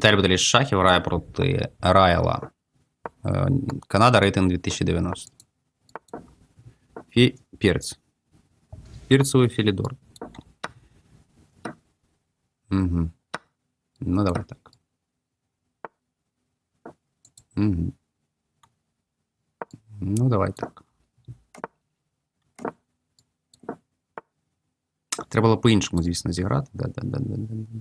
Віталій Баталій Шахів грає проти Райла. Е, Канада рейтинг 2090. Фі... Пірц. Пірцевий Філідор. Угу. Ну, давай так. Угу. Ну, давай так. Треба було по-іншому, звісно, зіграти. Да, да, да, да, да.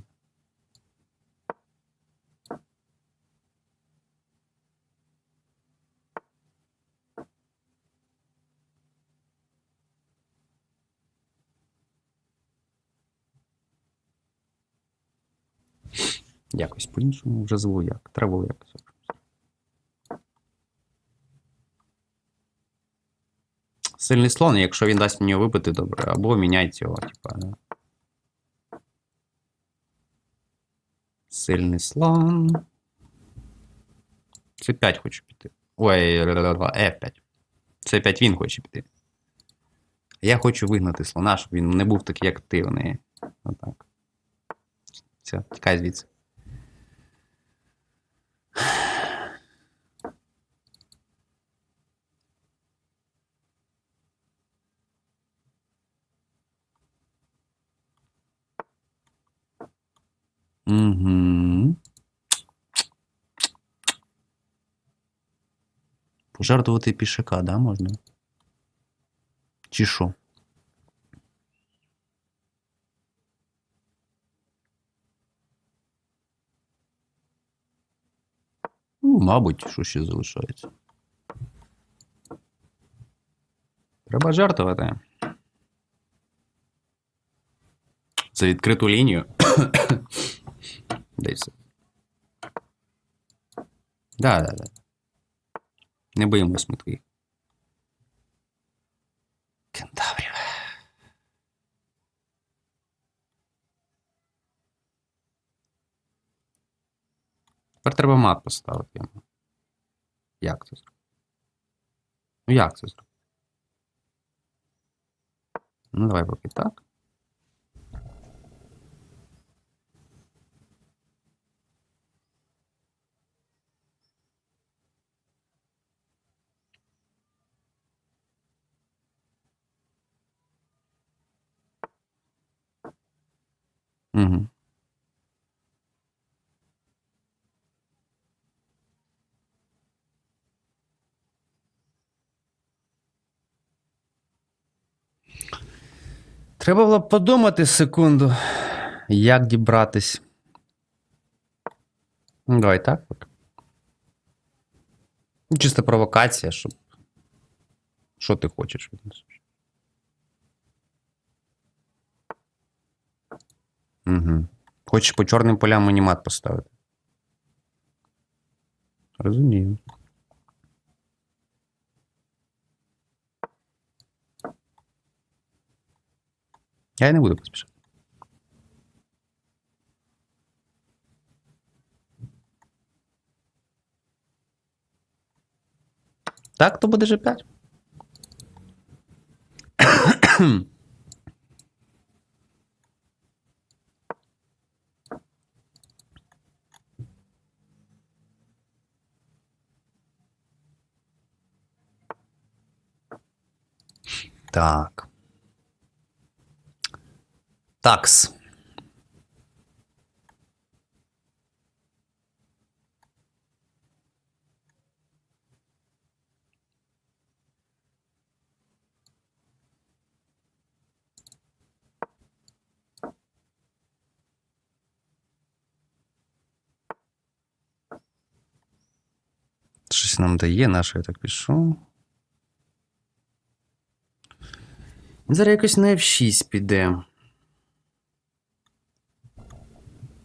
Якось по-іншому вже зву як. Треба було якось. Сильний слон, якщо він дасть мені випити, добре, або міняйте його, типа. Да. Сильний слон. Це 5 хочу піти. Ой, F5. Це 5 він хоче піти. Я хочу вигнати слона, щоб він не був такий активний. Отак. Все, тікай звідси. Угу. Пожертвувати пішака, да, можна? Чи що? Ну, мабуть, що ще залишається. Треба жертвувати. За відкриту лінію. Десь. Да, да, да. Не боїмось ми твоїх. Кентаврів. Тепер треба мат поставити йому. Як це зробити? Ну як це зробити? Ну, давай поки так. Угу. Треба було подумати секунду, як дібратись. Ну, давай так. Ну, Чиста провокація, щоб. Що ти хочеш від нас? Угу. Хочеш по чорним полям мені мат поставити. Розумію. Я не буду поспішати. Так, то буде G5. Так. Такс. Щось нам дає, наше я так пішов. Зараз якось на F6 піде.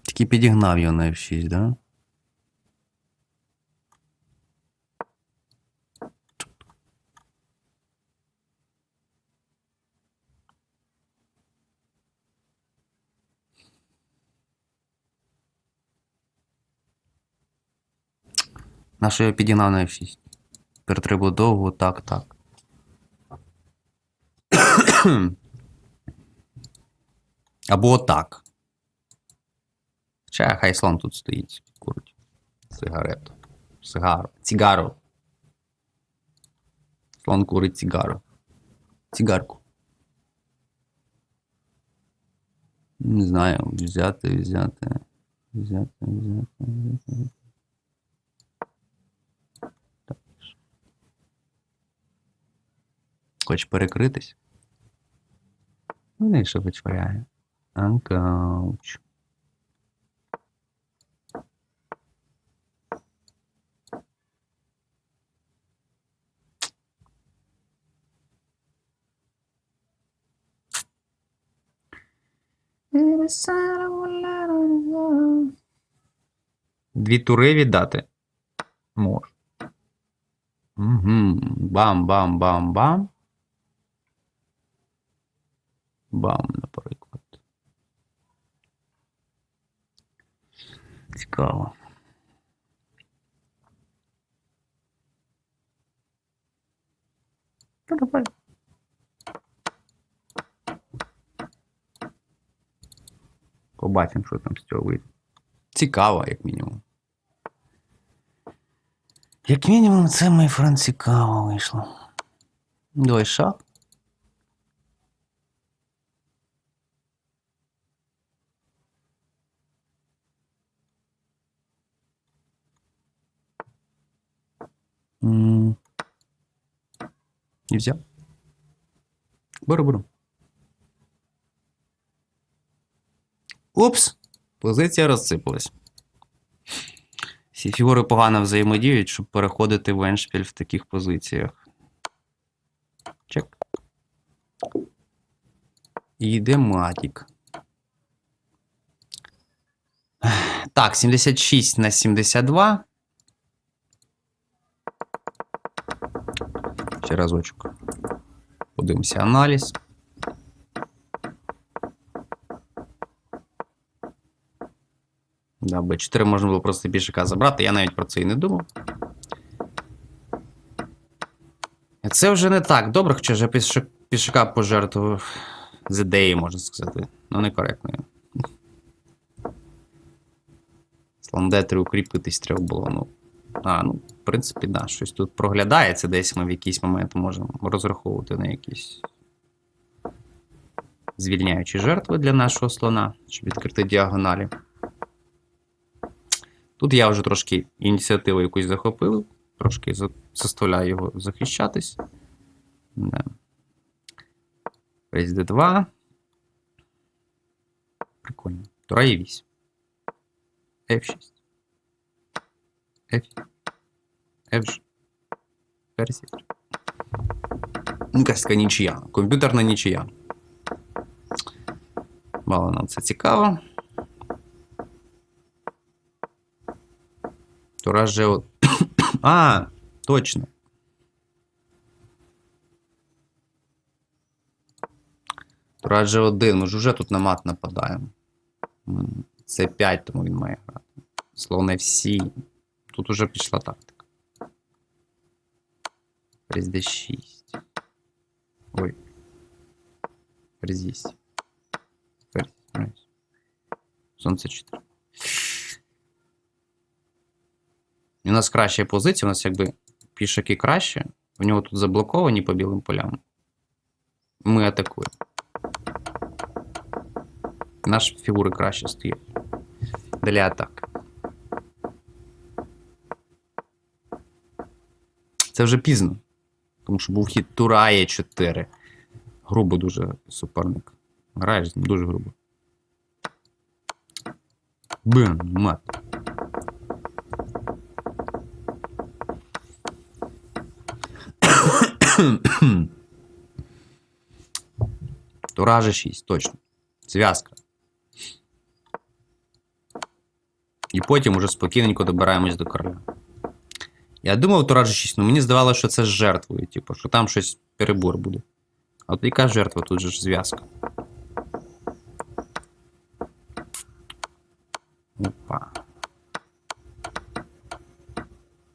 Тільки підігнав його на F6, да? На що я підігнав на F6? Тепер треба довго, так, так. Або так. Хоча хай слон тут стоїть. Курить. Сигарету. Сигару. Цігару. Слон курить цігару. Цігарку. Не знаю, взяти, взяти. Взяти, взяти, взяти. Хоч перекритись? Ну, не що вичваряє. Анкауч. Дві тури віддати. Можу. Угу. Бам-бам-бам-бам. Бам, наприклад. Цікаво. Давай. Побачимо, що там з цього вийде. Цікаво, як мінімум. Як мінімум, це мій френд цікаво вийшло. Давай шах. І взяв. Беру, беру. Упс! Позиція розсипалась. Всі фігури погано взаємодіють, щоб переходити в еншпіль в таких позиціях. Чек. І йде матік. Так, 76 на 72. Ще разочок. Подивимося аналіз. Да, Б4 можна було просто пішака забрати, я навіть про це і не думав. Це вже не так добре, хоча я пішака пожертвував з ідеї, можна сказати. Ну, некоректною. Сландетри укріпитись треба було. Ну, а, ну, в принципі, да, щось тут проглядається десь ми в якийсь момент можемо розраховувати на якісь звільняючі жертви для нашого слона, щоб відкрити діагоналі. Тут я вже трошки ініціативу якусь захопив, трошки заставляю його захищатись. Да. Рейс D2. Прикольно. Тура e 8. F6. F7. Edge. Версія. Ну, якась нічия. Комп'ютерна нічия. Мало нам це цікаво. То раз же от... А, точно. Тураж же один. Ми ж уже тут на мат нападаємо. Це 5, тому він має грати. Словно всі. Тут уже пішла тактика. Ферзь D6. Ой. Ферзь Е7. Ферзь. Ферзь. Сонце 4. У нас краща позиція, у нас якби пішаки краще. У нього тут заблоковані по білим полям. Ми атакуємо. Наші фігури краще стоять. Для атак. Це вже пізно. Тому що був хід Тура е 4. Грубо дуже суперник. Граєш ним дуже грубо. Бин, мат. Тура G6, точно. Зв'язка. І потім уже спокійненько добираємось до короля. Я думав Тура G6, але мені здавалося, що це з жертвою, типу, що там щось перебор буде. А от яка жертва, тут же ж зв'язка. Опа.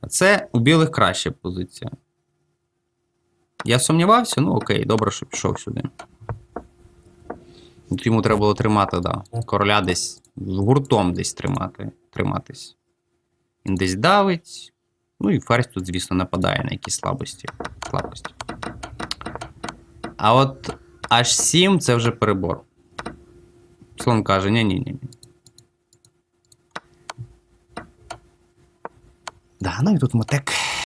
А це у білих краща позиція. Я сумнівався, ну окей, добре, що пішов сюди. От йому треба було тримати, да. Короля десь гуртом десь тримати, триматись. Він десь давить. Ну і ферзь тут, звісно, нападає на якісь слабості. слабості. А от H7 це вже перебор. Слон каже: ні-ні-ні. Да, ну і тут мотек.